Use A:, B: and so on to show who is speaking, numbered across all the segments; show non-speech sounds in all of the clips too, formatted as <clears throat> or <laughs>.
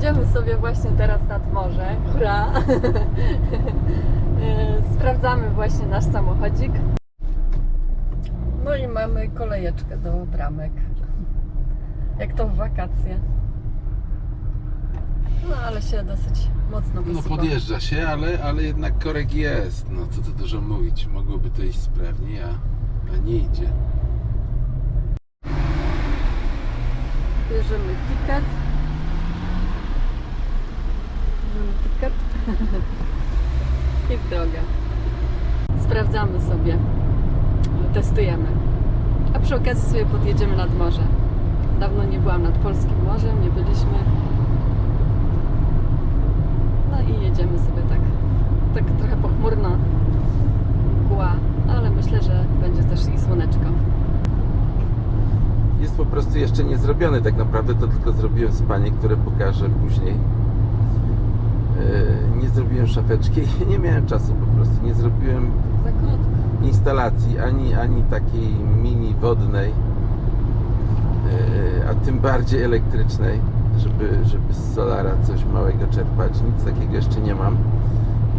A: Jedziemy sobie właśnie teraz nad morze. Hurra! E, <laughs> Sprawdzamy właśnie nasz samochodzik. No i mamy kolejeczkę do bramek. Jak to w wakacje. No ale się dosyć mocno
B: No
A: posypało.
B: podjeżdża się, ale, ale jednak korek jest. No co tu dużo mówić. Mogłoby to iść sprawniej, a, a nie idzie.
A: Bierzemy ticket. Bierzemy ticket. I w drogę. Sprawdzamy sobie. Testujemy. A przy okazji sobie podjedziemy nad morze. Dawno nie byłam nad Polskim Morzem, nie byliśmy. No i jedziemy sobie tak. Tak trochę pochmurno. Mgła, ale myślę, że będzie też i słoneczko.
B: Jest po prostu jeszcze nie zrobiony tak naprawdę, to tylko zrobiłem spanie, które pokażę później. Yy, Nie zrobiłem szafeczki, <laughs> nie miałem czasu po prostu. Nie zrobiłem instalacji ani, ani takiej mini wodnej, yy, a tym bardziej elektrycznej, żeby, żeby z solara coś małego czerpać. Nic takiego jeszcze nie mam.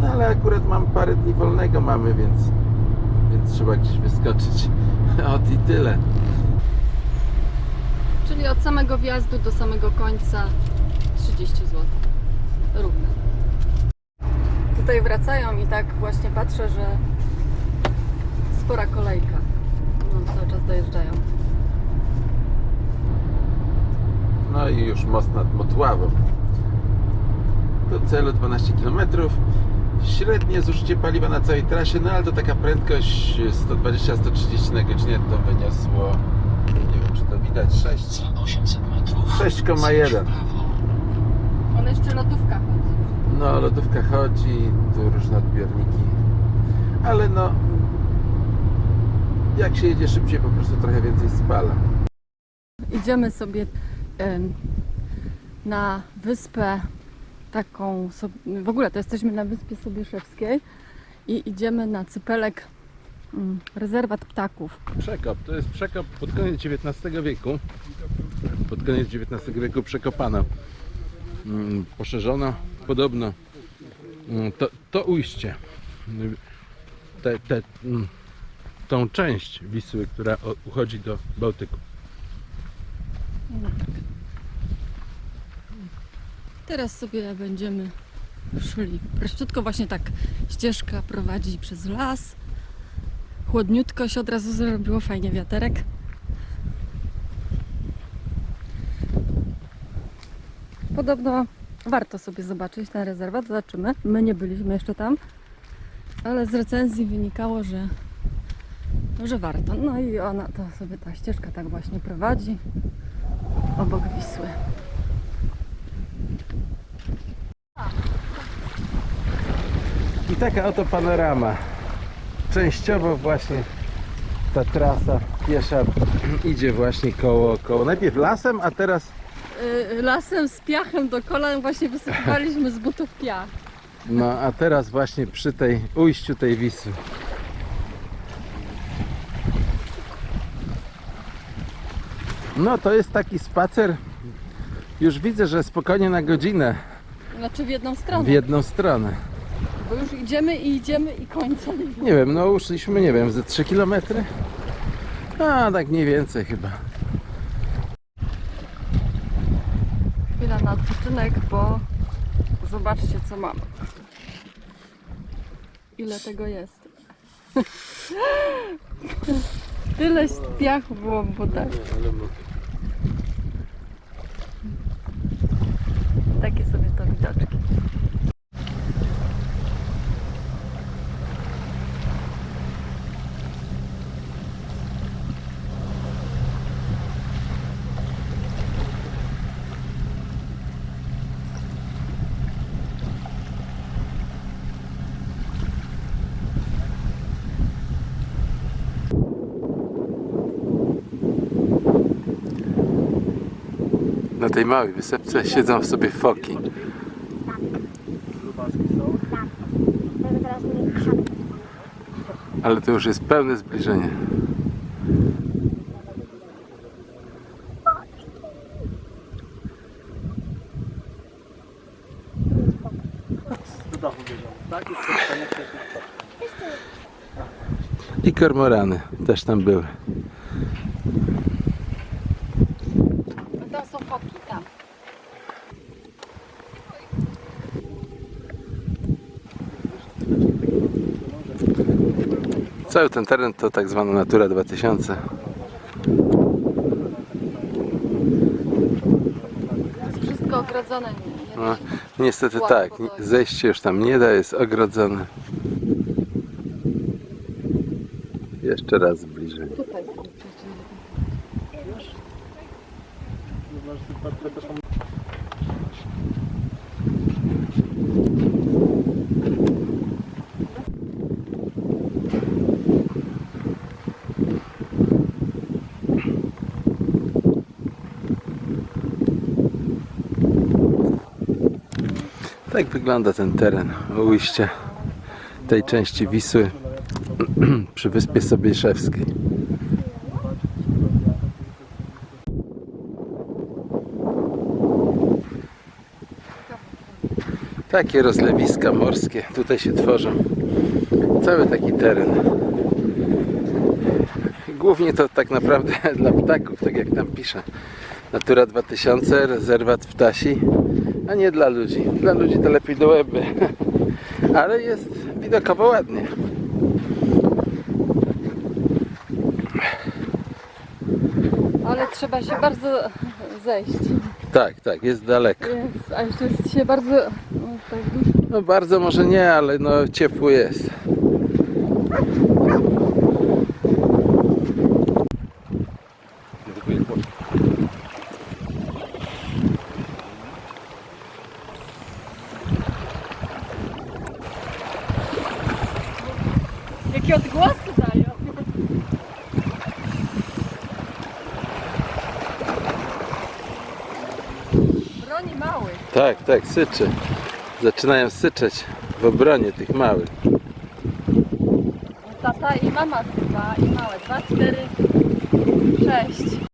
B: No ale akurat mam parę dni wolnego mamy, więc, więc trzeba gdzieś wyskoczyć. <laughs> Ot i tyle.
A: Czyli od samego wjazdu do samego końca 30 zł. Równe. Tutaj wracają i tak właśnie patrzę, że spora kolejka. No, cały czas dojeżdżają.
B: No i już most nad Motławą. Do celu 12 km. Średnie zużycie paliwa na całej trasie, no ale to taka prędkość 120-130 na godzinę to wyniosło, nie wiem czy to widać, 6,
C: Za 800 metrów.
B: 6,1.
A: On jeszcze lotówka chodzi.
B: No lodówka chodzi, tu różne odbiorniki, ale no jak się jedzie szybciej po prostu trochę więcej spala.
A: Idziemy sobie na wyspę taką, w ogóle to jesteśmy na wyspie Sobieszewskiej i idziemy na cypelek mm, rezerwat ptaków.
B: Przekop, to jest przekop pod koniec XIX wieku. Pod koniec XIX wieku przekopano. Mm, Poszerzono podobno mm, to, to ujście. Te, te, tą część Wisły, która uchodzi do Bałtyku.
A: Teraz sobie będziemy szli. Prościutko właśnie tak ścieżka prowadzi przez las. Chłodniutko się od razu zrobiło, fajnie wiaterek. Podobno warto sobie zobaczyć ten rezerwat, zobaczymy. My nie byliśmy jeszcze tam, ale z recenzji wynikało, że, że warto. No i ona, to sobie ta ścieżka tak właśnie prowadzi obok Wisły.
B: I taka oto panorama. Częściowo właśnie ta trasa piesza idzie właśnie koło, koło najpierw lasem, a teraz
A: y, lasem z piachem do kolan właśnie wysypywaliśmy z butów piach.
B: No a teraz właśnie przy tej ujściu tej Wisły. No to jest taki spacer. Już widzę, że spokojnie na godzinę
A: Znaczy w jedną stronę.
B: w jedną stronę.
A: Bo już idziemy i idziemy i końca nie
B: wiem, no uszliśmy, nie wiem, ze 3 km. A tak mniej więcej chyba.
A: Chwila na odpoczynek, bo zobaczcie co mam. Ile tego jest. <laughs> Tyle piachu było w butach. Takie sobie to widoczki.
B: na tej małej wysepce siedzą sobie foki. Ale to już jest pełne zbliżenie. I kormorany też tam były.
A: Foki, tam.
B: Cały ten teren to tak zwana Natura 2000.
A: To jest wszystko ogrodzone. Nie,
B: No, niestety tak, zejście już tam nie da, jest ogrodzone. Jeszcze raz bliżej.
A: Tutaj.
B: Tak wygląda ten teren ujścia tej części Wisły <clears throat> przy Wyspie Sobieszewskiej. Takie rozlewiska morskie tutaj się tworzą. Cały taki teren. Głównie to tak naprawdę <laughs> dla ptaków, tak jak tam pisze. Natura 2000, rezerwat ptasi, a nie dla ludzi. Dla ludzi to lepiej do łeby. <laughs> Ale jest widokowo ładnie.
A: Ale trzeba się bardzo zejść.
B: Tak, tak, jest daleko.
A: Jest, a jeszcze jest się bardzo
B: no, bardzo może nie, ale no ciepło jest.
A: Jakie odgłosy dają. Broni małych.
B: Tak, tak, syczy. Zaczynają syczeć w obronie tych małych.
A: Tata i mama chyba i małe. Dwa, cztery, sześć.